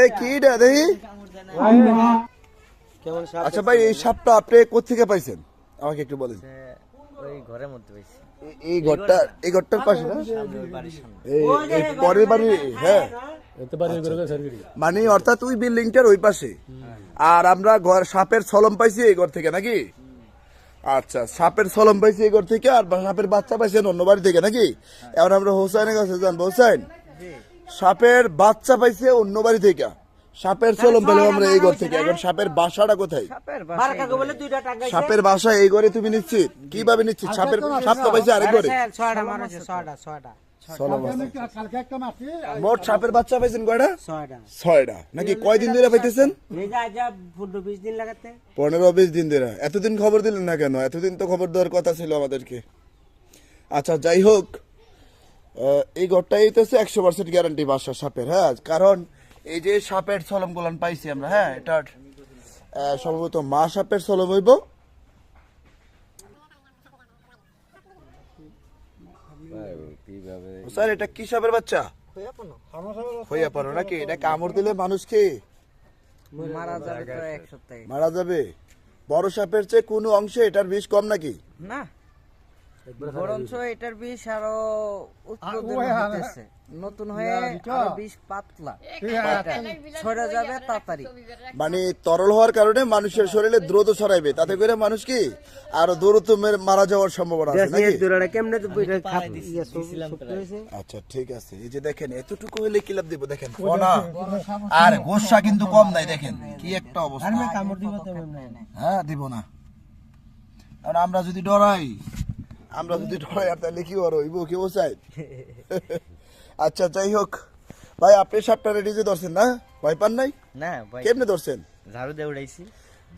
এই কি দেখি। আচ্ছা ভাই এই সাপটা আপনি কোথেকে পাইছেন? আমাকে একটু বলেন। ওই ঘরের মধ্যে পাইছি। এই ঘরটা এই ঘরটার পাশে না? সামনে ওই বাড়ির সামনে। এই এই পরের বাড়ি হ্যাঁ। মানে অর্থাৎ ওই বিল্ডিংটার ওই পাশে। আর আমরা ঘর সাপের সলম পাইছি এই ঘর থেকে নাকি? আচ্ছা সাপের সলম পাইছি এই ঘর থেকে আর সাপের বাচ্চা পাইছেন অন্য বাড়ি থেকে নাকি? এখন আমরা হোসাইনের কাছে জানব। হোসাইন সাপের বাচ্চা পাইছে অন্য বাড়ি থেকে। সাপের সলম পেলাম আমরা এই ঘর থেকে। এখন সাপের বাসাটা কোথায়? বারকাকে বলে দুইটা টাকা সাপের বাসা এই ঘরে তুমি নিশ্চিত কীভাবে নিশ্চিত সাপের সাপ তো পাইছে আরেক ঘরে। মোট সাপের বাচ্চা পাইছেন কয়টা? ছয়টা। ছয়টা। নাকি কয়দিন ধরে পাইতেছেন? পনেরো বিশ দিন ধরে। এতদিন খবর দিলেন না কেন? এতদিন তো খবর দেওয়ার কথা ছিল আমাদেরকে। আচ্ছা যাই হোক এই ঘরটাই তো একশো পার্সেন্ট গ্যারান্টি বাসা সাপের হ্যাঁ? কারণ এই যে সাপের সলম গুলান পাইছি আমরা হ্যাঁ এটার সম্ভবত মা সাপের সলম হইব। স্যার এটা কি সাপের বাচ্চা? হইয়া পারো নাকি? এটা কামড় দিলে মানুষকে মারা যাবে তো এক সপ্তাহে। মারা যাবে? বড় সাপের চেয়ে কোনো অংশে এটার বিষ কম নাকি? না। বরঞ্চ এটার বিষ আরও উৎপাদন হতেছে নতুন হয়ে আরও বিষ পাতলা। ছড়ে যাবে তাড়াতাড়ি। মানে তরল হওয়ার কারণে মানুষের শরীরে দ্রুত ছড়াইবে। তাতে করে মানুষ কি আরও দ্রুত মারা যাওয়ার সম্ভাবনা আছে নাকি? কেমনে আচ্ছা ঠিক আছে। এই যে দেখেন এতটুকু হলে কি লাভ দিব? দেখেন ফনা। আর গোসা কিন্তু কম নাই দেখেন কি একটা অবস্থা। হ্যাঁ দিব না। আর আমরা যদি ডরাই আমরা যদি আর তাহলে কি বড় হইব? কি বোঝাই আচ্ছা যাই হোক। ভাই আপনি সাপটা রেডি যে ধরছেন না? ভয় পান নাই? না ভাই কেমনে ধরছেন? ঝাড়ু দিয়ে উড়াইছি।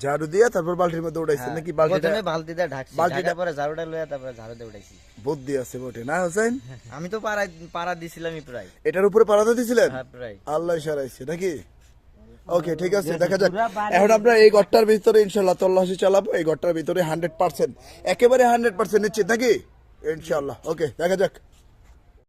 ঝাড়ু দিয়ে তারপর বালতির মধ্যে উঠাইছেন নাকি? বালতিটা প্রথমে বালতি দিয়ে ঢাকছি বালতিটা- পরে ঝাড়ুটা লইয়া তারপরে ঝাড়ু দিয়ে উড়াইছি। বুদ্ধি আছে বটে না হোসেন? আমি তো পাড়া পাড়া দিছিলামই প্রায়। এটার উপরে পাড়াতে দিছিলেন? হ্যাঁ প্রায়। আল্লাহ সারাইছে নাকি? ওকে ঠিক আছে দেখা যাক। এখন আমরা এই গড়টার ভিতরে ইনশাল্লাহ তল্লাশি চালাবো এই গড়টার ভিতরে হান্ড্রেড পার্সেন্ট একেবারে হান্ড্রেড পার্সেন্ট নিশ্চিত নাকি? ইনশাল্লাহ ওকে দেখা যাক।